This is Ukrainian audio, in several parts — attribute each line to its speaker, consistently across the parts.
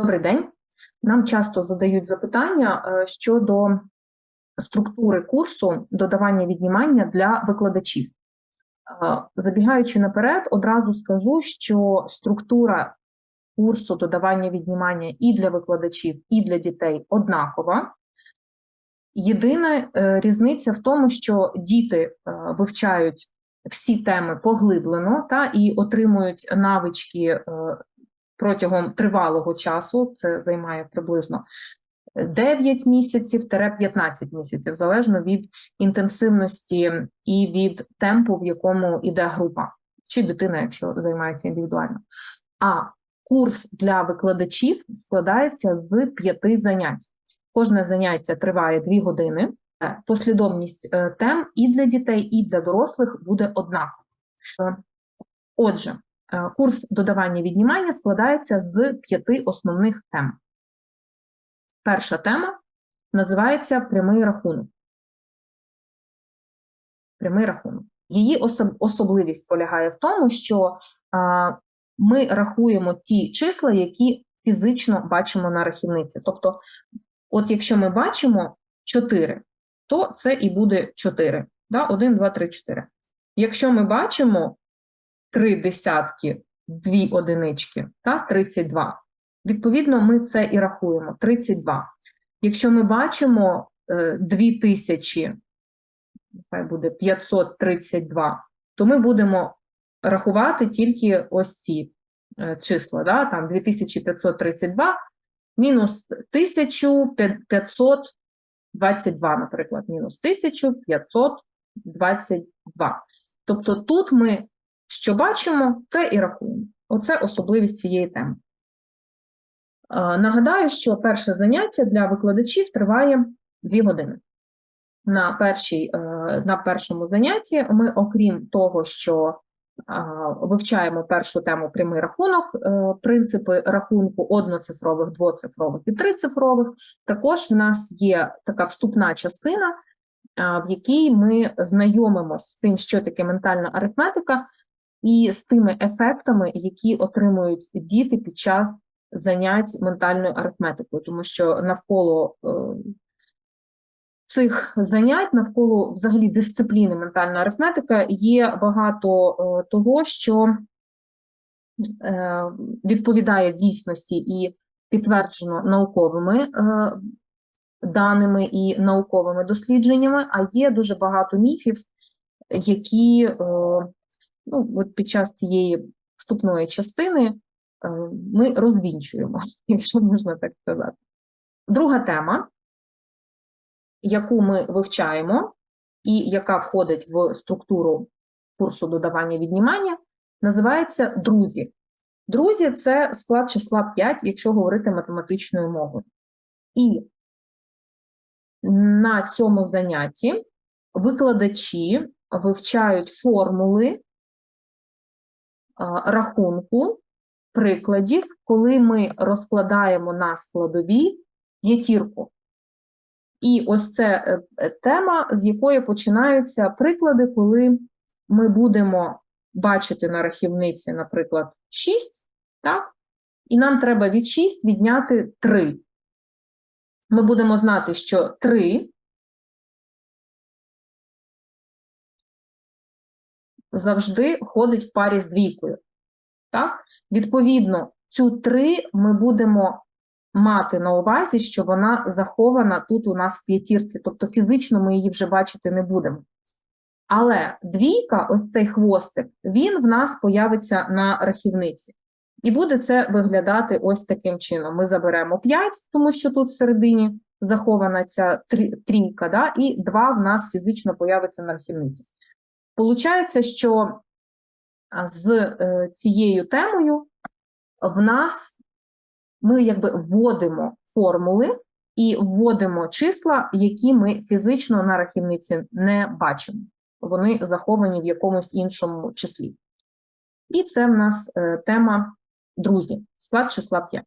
Speaker 1: Добрий день. Нам часто задають запитання е, щодо структури курсу додавання віднімання для викладачів. Е, Забігаючи наперед, одразу скажу, що структура курсу додавання віднімання і для викладачів, і для дітей однакова. Єдина е, різниця в тому, що діти вивчають всі теми поглиблено та і отримують навички протягом тривалого часу, це займає приблизно 9 місяців 15 місяців, залежно від інтенсивності і від темпу, в якому йде група, чи дитина, якщо займається індивідуально. А курс для викладачів складається з п'яти занять. Кожне заняття триває 2 години. Послідовність е, тем і для дітей, і для дорослих буде однакова. Е, Отже, е, курс додавання віднімання складається з п'яти основних тем. Перша тема називається прямий рахунок. Прямий рахунок. Її особ- особливість полягає в тому, що а, ми рахуємо ті числа, які фізично бачимо на рахівниці. Тобто, от якщо ми бачимо 4, то це і буде 4. Да? 1, 2, 3, 4. Якщо ми бачимо 3 десятки, 2 одинички, та 32. Відповідно, ми це і рахуємо 32. Якщо ми бачимо е, 2000, нехай буде 532, то ми будемо рахувати тільки ось ці е, числа, да? там 2532 мінус 1522, наприклад, мінус 1522. Тобто тут ми що бачимо, те і рахуємо. Оце особливість цієї теми. Е, Нагадаю, що перше заняття для викладачів триває 2 години. На, першій, е, на першому занятті ми, окрім того, що вивчаємо першу тему прямий рахунок, е, принципи рахунку одноцифрових, двоцифрових і трицифрових. Також в нас є така вступна частина, в якій ми знайомимося з тим, що таке ментальна арифметика, і з тими ефектами, які отримують діти під час занять ментальною арифметикою, тому що навколо е, цих занять, навколо взагалі дисципліни ментальна арифметика, є багато е, того, що е, відповідає дійсності і підтверджено науковими даними і науковими дослідженнями, а є дуже багато міфів, які ну, от під час цієї вступної частини е, ми розвінчуємо, якщо можна так сказати. Друга тема, яку ми вивчаємо, і яка входить в структуру курсу додавання віднімання, називається друзі. Друзі це склад числа 5, якщо говорити математичною мовою. І на цьому занятті викладачі вивчають формули рахунку прикладів, коли ми розкладаємо на складові п'ятірку. І ось це е, е, тема, з якої починаються приклади, коли ми будемо бачити на рахівниці, наприклад, 6, так? І нам треба від 6 відняти 3. Ми будемо знати, що 3 завжди ходить в парі з двійкою. Так? Відповідно, цю 3 ми будемо мати на увазі, що вона захована тут у нас в п'ятірці, тобто фізично ми її вже бачити не будемо. Але двійка, ось цей хвостик, він в нас появиться на рахівниці. І буде це виглядати ось таким чином. Ми заберемо 5, тому що тут всередині захована ця трійка, да? і 2 в нас фізично появиться на рахівниці. Получається, що з е, цією темою в нас ми якби вводимо формули і вводимо числа, які ми фізично на рахівниці не бачимо. Вони заховані в якомусь іншому числі. І це в нас е, тема друзі, склад числа 5.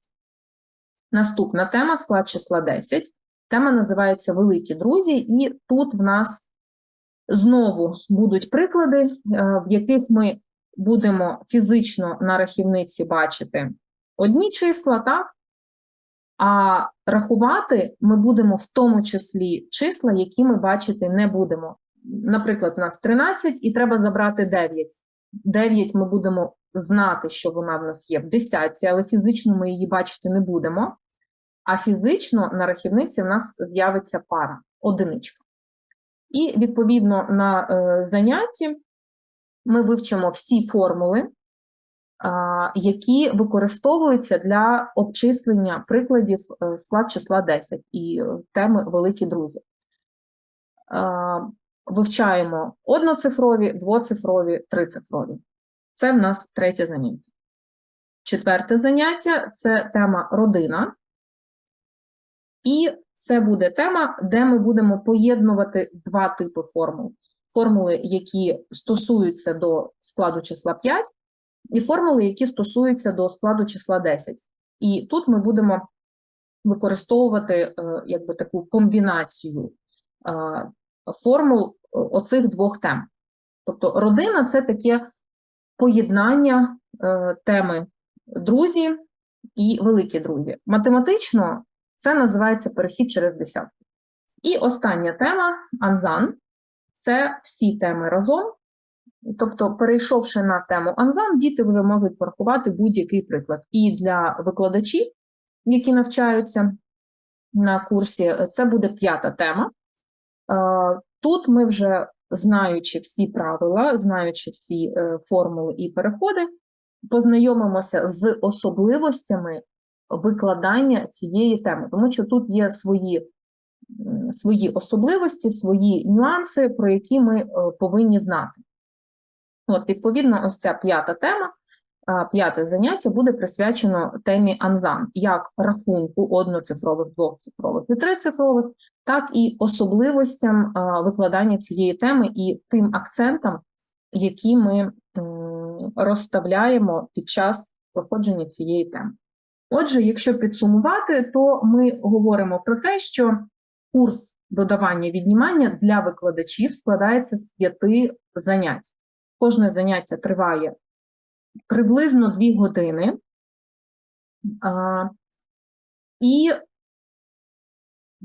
Speaker 1: Наступна тема склад числа 10. Тема називається Великі друзі, і тут в нас знову будуть приклади, е, в яких ми будемо фізично на рахівниці бачити одні числа, так? А рахувати ми будемо в тому числі числа, які ми бачити не будемо. Наприклад, у нас 13 і треба забрати 9. 9 ми будемо знати, що вона в нас є в десятці, але фізично ми її бачити не будемо. А фізично на рахівниці в нас з'явиться пара, одиничка. І відповідно на е, занятті ми вивчимо всі формули, які використовуються для обчислення прикладів е, склад числа 10 і е, теми великі друзі. Вивчаємо одноцифрові, двоцифрові, трицифрові. Це в нас третє заняття. Четверте заняття це тема родина. І це буде тема, де ми будемо поєднувати два типи формул. Формули, які стосуються до складу числа 5, і формули, які стосуються до складу числа 10. І тут ми будемо використовувати е, якби таку комбінацію е, формул оцих двох тем. Тобто родина це таке поєднання е, теми друзі і великі друзі. Математично це називається перехід через десятку. І остання тема Анзан це всі теми разом. Тобто, перейшовши на тему Анзан, діти вже можуть порахувати будь-який приклад. І для викладачів, які навчаються на курсі, це буде п'ята тема. Е, Тут ми вже, знаючи всі правила, знаючи всі е, формули і переходи, познайомимося з особливостями викладання цієї теми, тому що тут є свої, свої особливості, свої нюанси, про які ми е, повинні знати. От, відповідно, ось ця п'ята тема, п'яте заняття буде присвячено темі Анзан, як рахунку одноцифрових, двоцифрових і трицифрових, так і особливостям викладання цієї теми і тим акцентам, які ми розставляємо під час проходження цієї теми. Отже, якщо підсумувати, то ми говоримо про те, що курс додавання віднімання для викладачів складається з п'яти занять. Кожне заняття триває приблизно 2 години. А, І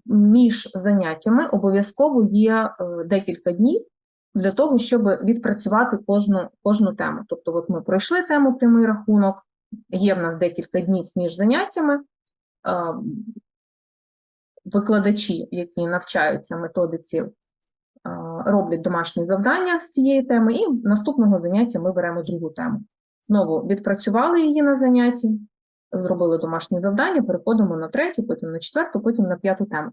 Speaker 1: між заняттями обов'язково є е, декілька днів для того, щоб відпрацювати кожну, кожну тему. Тобто, от ми пройшли тему прямий рахунок, є в нас декілька днів між заняттями. Викладачі, які навчаються методиці, роблять домашні завдання з цієї теми, і наступного заняття ми беремо другу тему. Знову відпрацювали її на занятті, зробили домашні завдання, переходимо на третю, потім на четверту, потім на п'яту тему.